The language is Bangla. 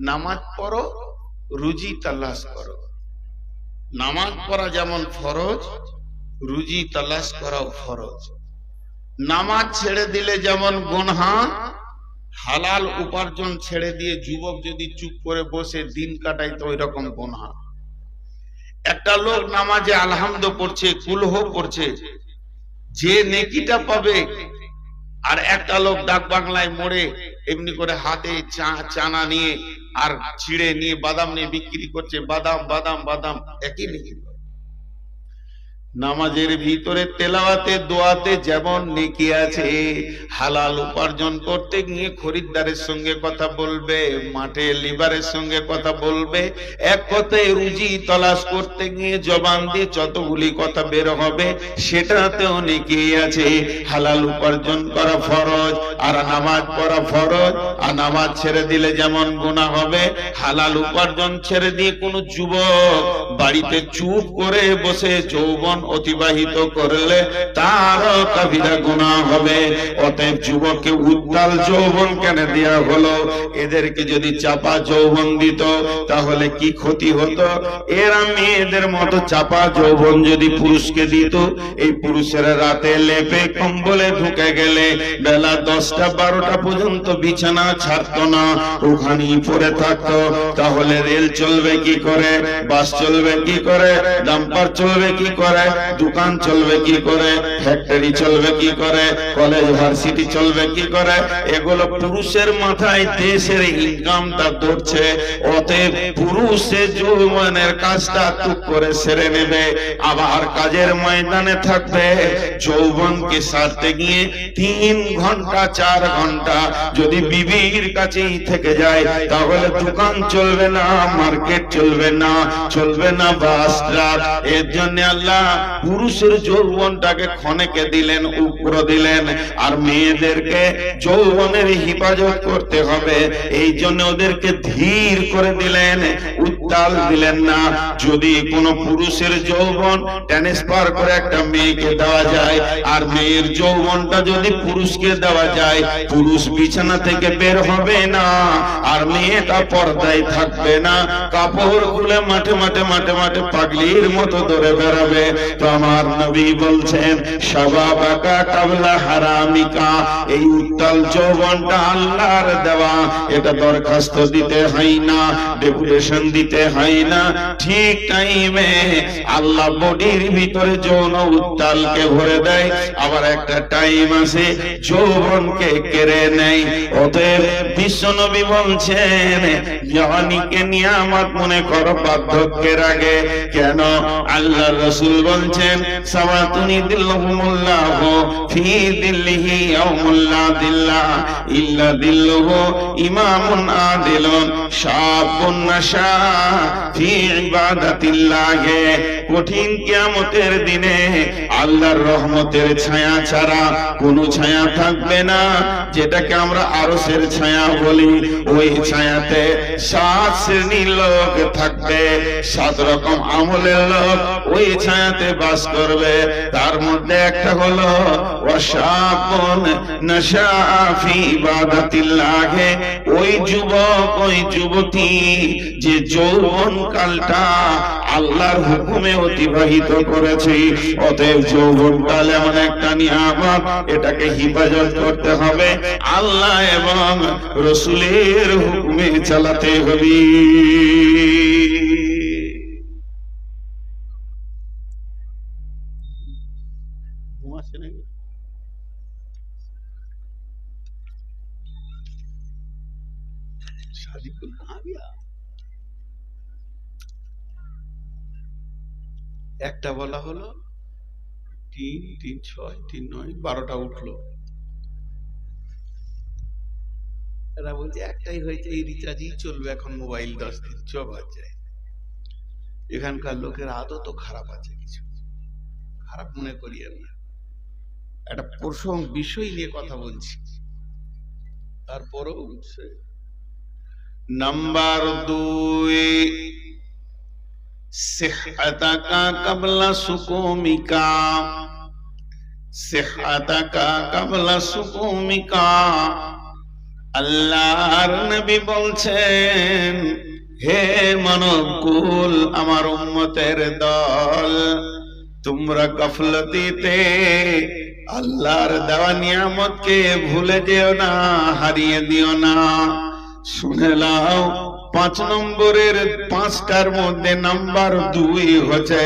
নামাজ পড়ো, রুজি তালাশ করো। নামাজ পড়া যেমন ফরজ, রুজি তালাশ করাও ফরজ। নামাজ ছেড়ে দিলে যেমন গুনহা, হালাল উপার্জন ছেড়ে দিয়ে যুবক যদি চুপ করে বসে দিন কাটায় তো ওই রকম গুনহা। একটা লোক নামাজে আলহামদ পড়ছে, কুলহ পড়ছে, যে নেকিটা পাবে, আর একটা লোক ডাক বাংলায় মোড়ে, এমনি করে হাতে চা- চানা নিয়ে আর ছিঁড়ে নিয়ে বাদাম নিয়ে বিক্রি করছে বাদাম বাদাম বাদাম একই পাবে। নামাজের ভিতরে তেলাওয়াতে, দোয়াতে যেমন নেকি আছে, হালাল উপার্জন করতে গিয়ে খরিদ্দারের সঙ্গে কথা বলবে, মাঠে লিবারের সঙ্গে কথা বলবে, এক কথায় রুজি তলাশ করতে গিয়ে জবান দিয়ে যতগুলি কথা বের হবে, সেটাতেও নেকি আছে। হালাল উপার্জন করা ফরজ, আর নামাজ পড়া ফরজ, আর নামাজ ছেড়ে দিলে যেমন গুনাহ হবে, হালাল উপার্জন ছেড়ে দিয়ে কোনো যুবক বাড়িতে চুপ করে বসে যৌবন অতিবাহিত করলে তারও কাবিরা গুণা হবে। অতএব যুবককে উত্তাল যৌবন কেন দেয়া হলো? এদেরকে যদি চাপা যৌবন দিত, তাহলে কি ক্ষতি হতো? এরা মেয়েদের মতো চাপা যৌবন যদি পুরুষকে দিত, এই পুরুষেরা রাতে লেপে কম্বলে ঢুকে গেলে বেলা দশটা বারোটা পর্যন্ত বিছানা ছাড়তো না ওখানেই পড়ে থাকতো। তাহলে রেল চলবে কি করে? বাস চলবে কি করে? ডাম্পার চলবে কি করে? দোকান চলবে কি করে ফ্যাক্টরি চলবে কি করে কলেজ ভার্সিটি চলবে কি করে, এগুলো পুরুষের মাথায় দেশের ইনকামটা ধরছে, অতএব পুরুষে যৌবনের কাজটা টুক করে সেরে নেবে, আবার কাজের ময়দানে থাকবে, যৌবনকে সারতে গিয়ে তিন ঘণ্টা, চার ঘণ্টা যদি বিবির কাছেই থেকে যায়, তাহলে দোকান চলবে না, মার্কেট চলবে না চলবে না বাসের জন্য আল্লাহ পুরুষের যৌবনটাকে ক্ষণেকে দিলেন, উগ্র দিলেন, আর মেয়েদেরকে যৌবনের হিফাজত করতে হবে। এই জন্য ওদেরকে ধীর করে দিলেন, উত্তাল দিলেন না। যদি কোনো পুরুষের যৌবন ট্রান্সফার করে একটা মেয়েকে দেওয়া যায়, আর মেয়ের যৌবনটা যদি পুরুষকে দেওয়া যায়, পুরুষ বিছানা থেকে বের হবে না, আর মেয়েটা পর্দায় থাকবে না। কাপড় খুলে মাঠে মাঠে মাঠে মাঠে পাগলির মতো ধরে বেড়াবে। তো আমার নবী বলছেন সবাবাকা কাবলা হারামিকা। এই উত্তাল যৌবনটা আল্লাহর দেওয়া, এটা দরখাস্ত দিতে হয় না, ডেপুটেশন দিতে হয় না। ঠিক টাইমে আল্লাহ বডির ভিতরে যৌন উত্তালকে ভরে দেয়, আবার একটা টাইম আছে যৌবনকে কেড়ে নেয়। অতএব বিশ্বনবী বলছেন জওয়ানিকে নিয়ামত মনে করো, বার্ধক্যের আগে। কেন? আল্লাহ রসুল বলছেন সবাতুনি দিল্লাহুমুল্লাহ ফি দিল্লিহি ইয়াউমুল্লা দিল্লা ইল্লা দিল্লুহু ইমামুন আদিলুন শাবুন নাশা ফি ইবাদাতিল্লাহ। কঠিন কিয়ামতের দিনে আল্লাহর রহমতের ছায়া ছাড়া কোনো ছায়া থাকবে না। যেটাকে আমরা আরসের ছায়া বলি, ওই ছায়াতে সাত শ্রেণির লোক থাকবে, সাত রকম আমলের লোক ওই ছায়াতে বাস করবে। তার মধ্যে একটা হলো ওয়াশাবুন নাশাফি ইবাদাতিল্লাহে। ওই যুবক, ওই যুবতী, যে যৌবন কালটা আল্লাহর হুকুমে অতিবাহিত করেছে অতএব যৌবন কাল এমন একটা নিয়ামত এটাকে হিফাজত করতে হবে আল্লাহ এবং রসুলের হুকুমে চালাতে হবে ঘুমাচ্ছে নাকি? शादी को कहा गया একটা বলা হলো, তিন তিন, ছয়, তিন, নয়, বারোটা উঠল। এরা বলছে, একটাই হয়েছে, এই রিচার্জই চলবে এখন মোবাইল দশ দিন চ বাজে এখানকার লোকের আদতও খারাপ আছে কিছু। খারাপ মনে করি আমি একটা প্রসঙ্গ, বিষয় নিয়ে কথা বলছি। তারপরও নাম্বার দুই সিহতাকা কাবলা সুকুমিকা সিহতাকা কাবলা সুকুমিকা আল্লাহর নবী বলছেন হে মানব কুল আমার উম্মতের দল, তোমরা গফলতিতে আল্লাহর দেওয়া নিয়ামতকে ভুলে যেও না, হারিয়ে দিও না। শুনে নাও পাঁচ নম্বরের পাঁচটার মধ্যে নাম্বার দুই হচ্ছে